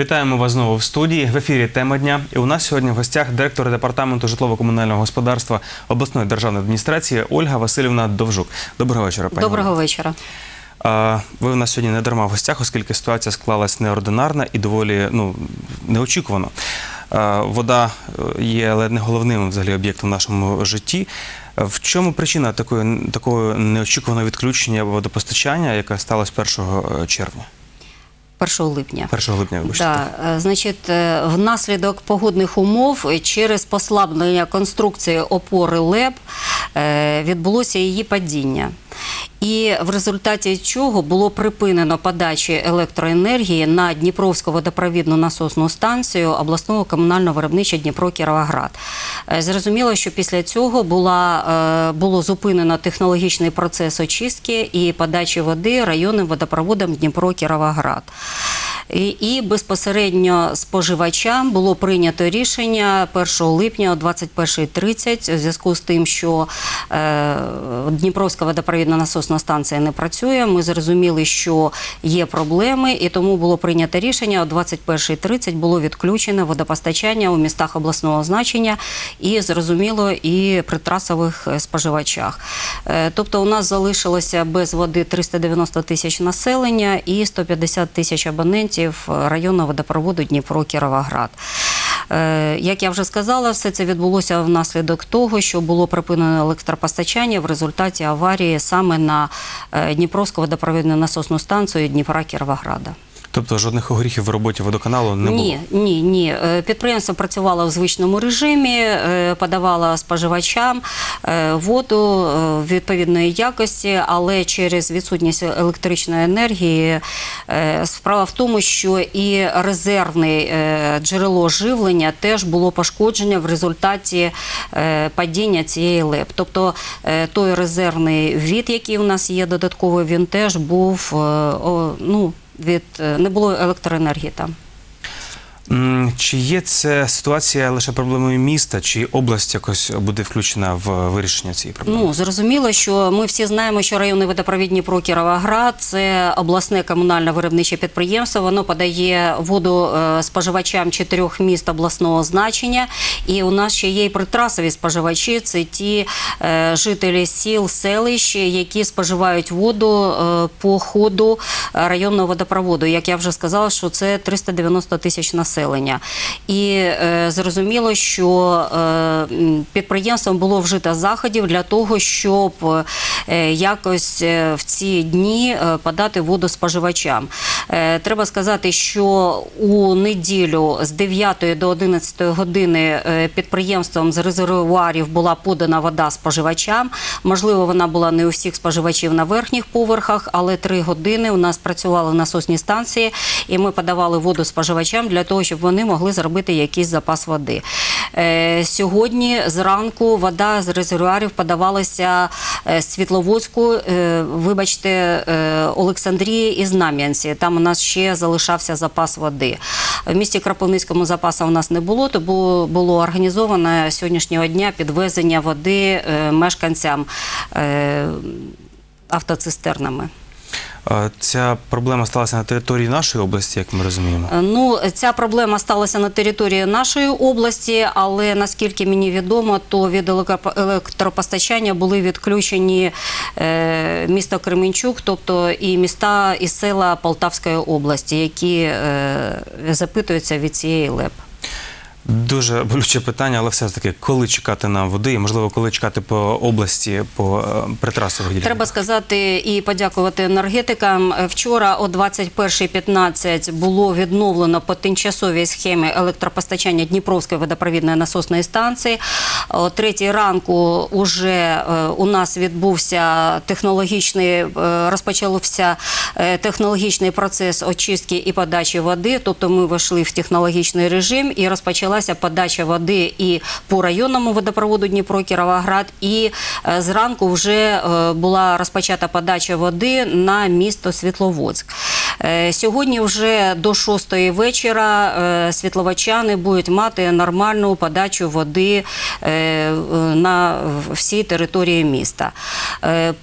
Вітаємо вас знову в студії. В ефірі тема дня. І у нас сьогодні в гостях директор департаменту житлово-комунального господарства обласної державної адміністрації Ольга Васильівна Довжук. Доброго вечора, пані. Доброго Ольго. вечора. Ви у нас сьогодні не дарма в гостях, оскільки ситуація склалась неординарна і доволі ну, неочікувано. Вода е, є ледь не головним взагалі об'єктом в нашому житті. В чому причина такої, такого неочікуваного відключення водопостачання, яке сталося 1 червня? 1 липня. 1 липня, вибачте. Да, е, значить, е, внаслідок погодних умов через послаблення конструкції опори ЛЕП е, відбулося її падіння. І в результаті чого було припинено подачі електроенергії на Дніпровську водопровідну насосну станцію обласного комунального виробнича Дніпро Кіровоград. Е, Зрозуміло, що після цього була, е, було зупинено технологічний процес очистки і подачі води районним водопроводом Дніпро Кіровоград. І, і безпосередньо споживачам було прийнято рішення 1 липня о 21.30 у зв'язку з тим, що е, Дніпровська водопровідна насосна станція не працює. Ми зрозуміли, що є проблеми, і тому було прийнято рішення о 21.30 було відключено водопостачання у містах обласного значення і зрозуміло і при трасових е, споживачах. Е, Тобто у нас залишилося без води 390 тисяч населення і 150 тисяч абонентів районного водопроводу Дніпро-Кіровоград. Е, Як я вже сказала, все це відбулося внаслідок того, що було припинено електропостачання в результаті аварії саме на е, Дніпровську водопровідну насосну станцію Дніпра Кіровограда. Тобто жодних огріхів в роботі водоканалу не було? Ні, ні, ні. Е, Підприємство працювало в звичному режимі, е, подавало споживачам е, воду відповідної якості, але через відсутність електричної енергії справа в тому, що і резервне джерело живлення теж було пошкоджено в результаті падіння цієї ЛЕП. Тобто той резервний від, який у нас є додатковий, він теж був ну, від е, не було електроенергії там. Чи є це ситуація лише проблемою міста, чи область якось буде включена в вирішення цієї проблеми? Ну зрозуміло, що ми всі знаємо, що районний водопровід Дніпро Кіровоград це обласне комунальне виробниче підприємство. Воно подає воду е, споживачам чотирьох міст обласного значення. І у нас ще є і притрасові споживачі. Це ті е, жителі сіл, селищ, які споживають воду е, по ходу районного водопроводу. Як я вже сказала, що це 390 тисяч населення. І е, зрозуміло, що е, підприємством було вжито заходів для того, щоб е, якось в ці дні подати воду споживачам. Треба сказати, що у неділю з 9 до 11 години підприємством з резервуарів була подана вода споживачам. Можливо, вона була не у всіх споживачів на верхніх поверхах, але три години у нас працювали насосні станції, і ми подавали воду споживачам для того, щоб вони могли зробити якийсь запас води. Е, Сьогодні зранку вода з резервуарів подавалася е, Світловодську, е, вибачте, Олександрії і Знам'янці. Там у нас ще залишався запас води. В місті Кропивницькому запасу у нас не було, то було, організовано сьогоднішнього дня підвезення води мешканцям автоцистернами. Ця проблема сталася на території нашої області, як ми розуміємо. Е, Ну, ця проблема сталася на території нашої області, але наскільки мені відомо, то від електропостачання були відключені е, місто Кременчук, тобто і міста і села Полтавської області, які е, запитуються від цієї ЛЕП. Дуже болюче питання, але все ж таки, коли чекати нам води, і можливо, коли чекати по області, по е, притрасових ділянках? Треба сказати і подякувати енергетикам. Вчора о 21.15 було відновлено по тимчасовій схемі електропостачання Дніпровської водопровідної насосної станції. О 3 ранку уже е, у нас відбувся технологічний, е, розпочався технологічний процес очистки і подачі води. Тобто ми вийшли в технологічний режим і розпочалася подача води і по районному водопроводу Дніпро Кіровоград, і е, зранку вже е, була розпочата подача води на місто Світловодськ. Е, Сьогодні вже до 6 вечора е, світловачани будуть мати нормальну подачу води е, на всій території міста.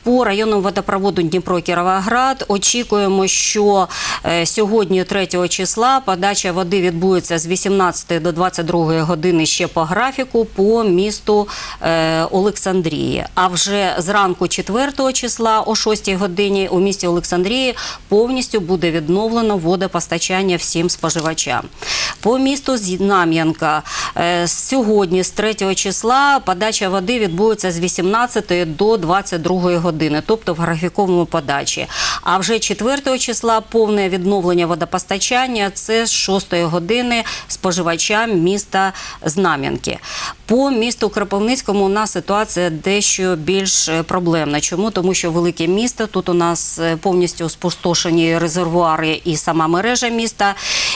По районному водопроводу Дніпро Кіровоград очікуємо, що сьогодні, 3 числа, подача води відбудеться з 18 до 22 години ще по графіку по місту Олександрії. А вже зранку 4 числа о 6 годині у місті Олександрії повністю буде відновлено водопостачання всім споживачам. По місту Знам'янка е, сьогодні, з 3 числа, подача води відбудеться з 18 до 22 години, тобто в графіковому подачі. А вже 4 числа повне відновлення водопостачання це з 6 години споживачам міста Знам'янки. По місту Кропивницькому у нас ситуація дещо більш е, проблемна. Чому? Тому що велике місто, тут у нас е, повністю спустошені резервуари і сама мережа міста.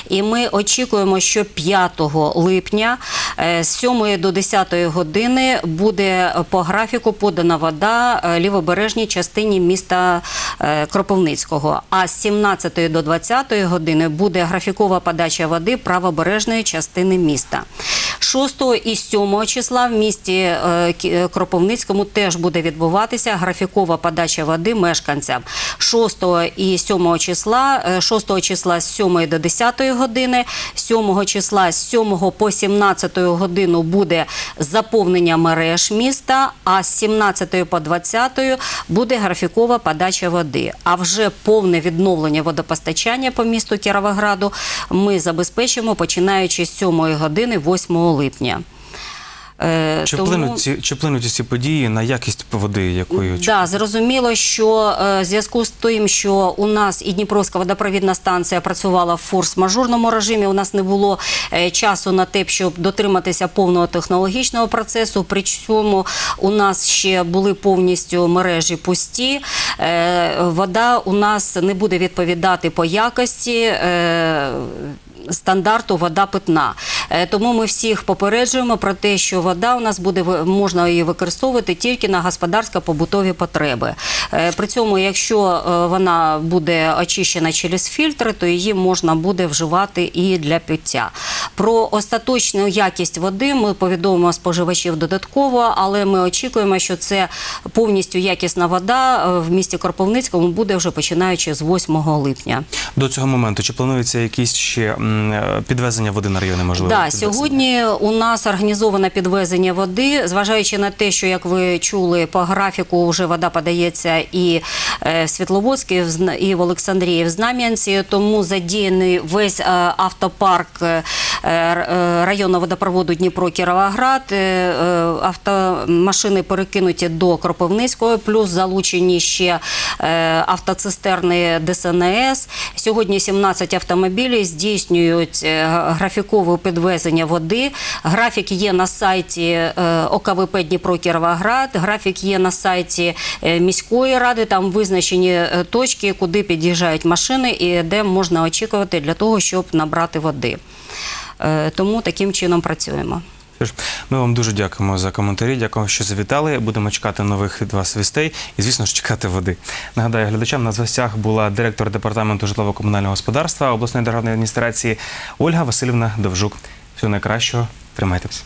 І ми очікуємо, що 5 липня е, з 7 до 10 години буде по графіку подана вода е, лівобережній частині міста е, Кропивницького. А з 17 до 20 години буде графікова подача води правобережної частини міста. 6 і 7 числа в місті е, е, Кропивницькому теж буде відбуватися графікова подача води мешканцям. 6 і 7 числа, е, 6 числа з 7 до 10 години, 7 числа з 7 по 17 годину буде заповнення мереж міста, а з 17 по 20 буде графікова подача води. А вже повне відновлення водопостачання по місту Кіровограду ми забезпечимо починаючи з 7 години 8 липня. Е, Чи тому- вплинуть ці чи вплинуть ці події на якість води, якою Да, зрозуміло, що е, в зв'язку з тим, що у нас і Дніпровська водопровідна станція працювала в форс-мажорному режимі, у нас не було е, часу на те, щоб дотриматися повного технологічного процесу. Причому у нас ще були повністю мережі пусті. Вода у нас не буде відповідати по якості. Стандарту вода питна. Е, Тому ми всіх попереджуємо про те, що вода у нас буде можна її використовувати тільки на господарсько-побутові потреби. Е, При цьому, якщо е, вона буде очищена через фільтри, то її можна буде вживати і для пиття. Про остаточну якість води ми повідомимо споживачів додатково, але ми очікуємо, що це повністю якісна вода в місті Кропивницькому буде вже починаючи з 8 липня. до цього моменту? Чи планується якісь ще підвезення води на райони? Можливо, Да, підвезення? сьогодні у нас організовано підвезення води, зважаючи на те, що як ви чули, по графіку вже вода подається і е, в Світловодській, і в і в Олександрії, в Знам'янці. Тому задіяний весь е, автопарк е, районного водопроводу Дніпро Кіровоград. Е, е, Автомашини перекинуті до Кропивницького, плюс залучені ще е, автоцистерни ДСНС. Сьогодні 17 автомобілів здійснюють е, графікове підвезення води. Графік є на сайті е, ОКВП Дніпро Кіровоград. Графік є на сайті е, міської ради. Там визначені е, точки, куди під'їжджають машини і де можна очікувати для того, щоб набрати води. Е, Тому таким чином працюємо. Ми вам дуже дякуємо за коментарі. Дякуємо, що завітали. Будемо чекати нових від вас вістей і, звісно ж, чекати води. Нагадаю, глядачам на гостях була директор департаменту житлово-комунального господарства обласної державної адміністрації Ольга Васильівна Довжук. Всього найкращого. Тримайтеся.